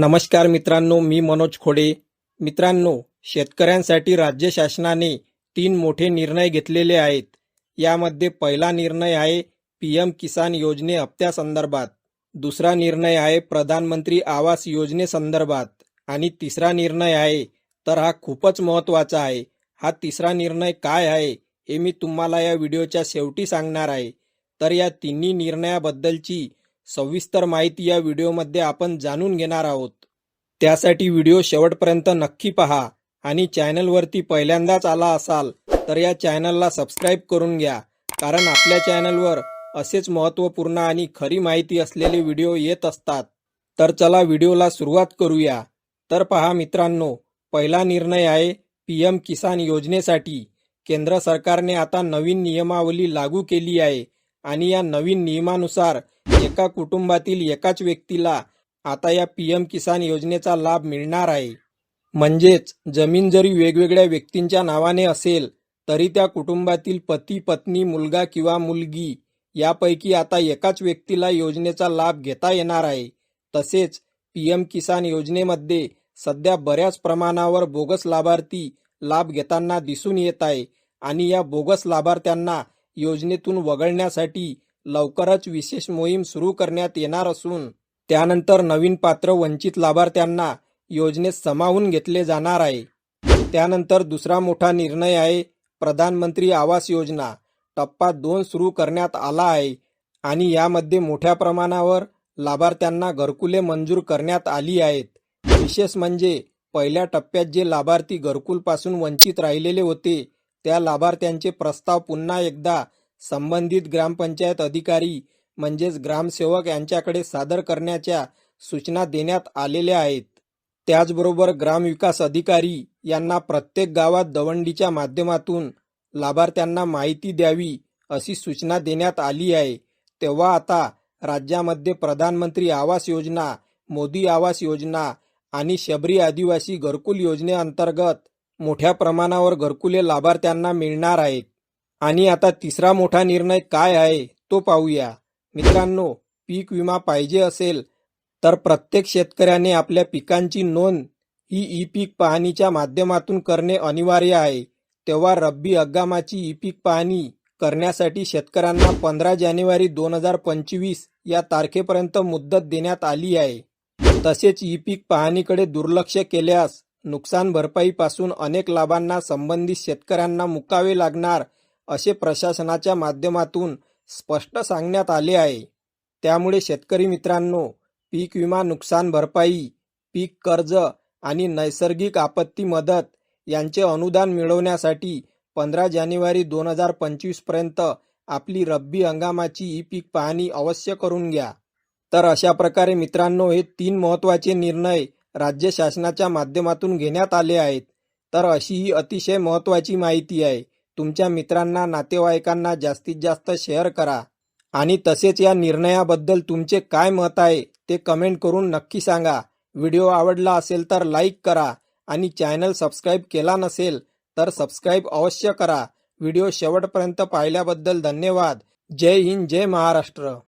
नमस्कार मित्रांनो मी मनोज खोडे. मित्रांनो शेतकऱ्यांसाठी राज्य शासनाने तीन मोठे निर्णय घेतलेले आहेत. यामध्ये पहिला निर्णय आहे पी एम किसान योजने हप्त्यासंदर्भात दुसरा निर्णय आहे प्रधानमंत्री आवास योजनेसंदर्भात आणि तिसरा निर्णय आहे तर हा खूपच महत्त्वाचा आहे. हा तिसरा निर्णय काय आहे हे मी तुम्हाला या व्हिडिओच्या शेवटी सांगणार आहे. तर या तिन्ही निर्णयाबद्दलची सविस्तर माहिती या व्हिडिओमध्ये आपण जाणून घेणार आहोत. त्यासाठी व्हिडिओ शेवटपर्यंत नक्की पहा आणि चॅनलवरती पहिल्यांदाच आला असाल तर या चॅनलला सबस्क्राईब करून घ्या कारण आपल्या चॅनलवर असेच महत्त्वपूर्ण आणि खरी माहिती असलेले व्हिडिओ येत असतात. तर चला व्हिडिओला सुरुवात करूया. तर पहा मित्रांनो पहिला निर्णय आहे पी एम किसान योजनेसाठी. केंद्र सरकारने आता नवीन नियमावली लागू केली आहे आणि या नवीन नियमानुसार एका कुटुंबातील एकाच व्यक्तीला आता या पी एम किसान योजनेचा लाभ मिळणार आहे. म्हणजेच जमीन जरी वेगवेगळ्या व्यक्तींच्या नावाने असेल तरी त्या कुटुंबातील पती पत्नी मुलगा किंवा मुलगी यापैकी आता एकाच व्यक्तीला योजनेचा लाभ घेता येणार आहे. तसेच पी एम किसान योजनेमध्ये सध्या बऱ्याच प्रमाणावर बोगस लाभार्थी लाभ घेताना दिसून येत आहे आणि या बोगस लाभार्थ्यांना योजनेतून वगळण्यासाठी लवकरच विशेष मोहीम सुरू करण्यात येणार असून त्यानंतर नवीन पात्र वंचित लाभार्थ्यांना योजनेत सामावून घेतले जाणार आहे. त्यानंतर दुसरा मोठा निर्णय आहे प्रधानमंत्री आवास योजना. टप्पा दोन सुरू करण्यात आला आहे आणि यामध्ये मोठ्या प्रमाणावर लाभार्थ्यांना घरकुले मंजूर करण्यात आली आहेत. विशेष म्हणजे पहिल्या टप्प्यात जे लाभार्थी घरकुलपासून वंचित राहिलेले होते त्या लाभार्थ्यांचे प्रस्ताव पुन्हा एकदा संबंधित ग्रामपंचायत अधिकारी म्हणजेच ग्रामसेवक यांच्याकडे सादर करण्याच्या सूचना देण्यात आलेल्या आहेत. त्याचबरोबर ग्रामविकास अधिकारी यांना प्रत्येक गावात दवंडीच्या माध्यमातून लाभार्थ्यांना माहिती द्यावी अशी सूचना देण्यात आली आहे. तेव्हा आता राज्यामध्ये प्रधानमंत्री आवास योजना मोदी आवास योजना आणि शबरी आदिवासी घरकुल योजनेअंतर्गत मोठ्या प्रमाणावर घरकुले लाभार्थ्यांना मिळणार आहेत. आणि आता तिसरा मोठा निर्णय काय आहे तो पाहूया. मित्रांनो पीक विमा पाहिजे असेल तर प्रत्येक शेतकऱ्याने आपल्या पिकांची नोंद ही ई पीक पाहणीच्या माध्यमातून करणे अनिवार्य आहे. तेव्हा रब्बी हंगामाची ई पीक पाहणी करण्यासाठी शेतकऱ्यांना पंधरा जानेवारी दोन हजार पंचवीस या तारखेपर्यंत मुदत देण्यात आली आहे. तसेच ई पीक पाहणीकडे दुर्लक्ष केल्यास नुकसान भरपाईपासून अनेक लाभांना संबंधित शेतकऱ्यांना मुकावे लागणार असे प्रशासनाच्या माध्यमातून स्पष्ट सांगण्यात आले आहे. त्यामुळे शेतकरी मित्रांनो पीक विमा नुकसान भरपाई पीक कर्ज आणि नैसर्गिक आपत्ती मदत यांचे अनुदान मिळवण्यासाठी पंधरा जानेवारी दोन हजार पंचवीसपर्यंत आपली रब्बी हंगामाची ई पीक पाहणी अवश्य करून घ्या. तर अशा प्रकारे मित्रांनो हे तीन महत्त्वाचे निर्णय राज्य शासनाच्या माध्यमातून घेण्यात आले आहेत. तर अशी ही अतिशय महत्त्वाची माहिती आहे. तुमच्या मित्रांना नातेवाईकांना जास्तीत जास्त शेअर करा. आणि तसेच या निर्णयाबद्दल तुमचे काय मत आहे ते कमेंट करून नक्की सांगा. व्हिडिओ आवडला असेल तर लाईक करा. आणि चॅनल सबस्क्राईब केला नसेल तर सबस्क्राईब अवश्य करा. व्हिडिओ शेवटपर्यंत पाहिल्याबद्दल धन्यवाद. जय हिंद जय महाराष्ट्र.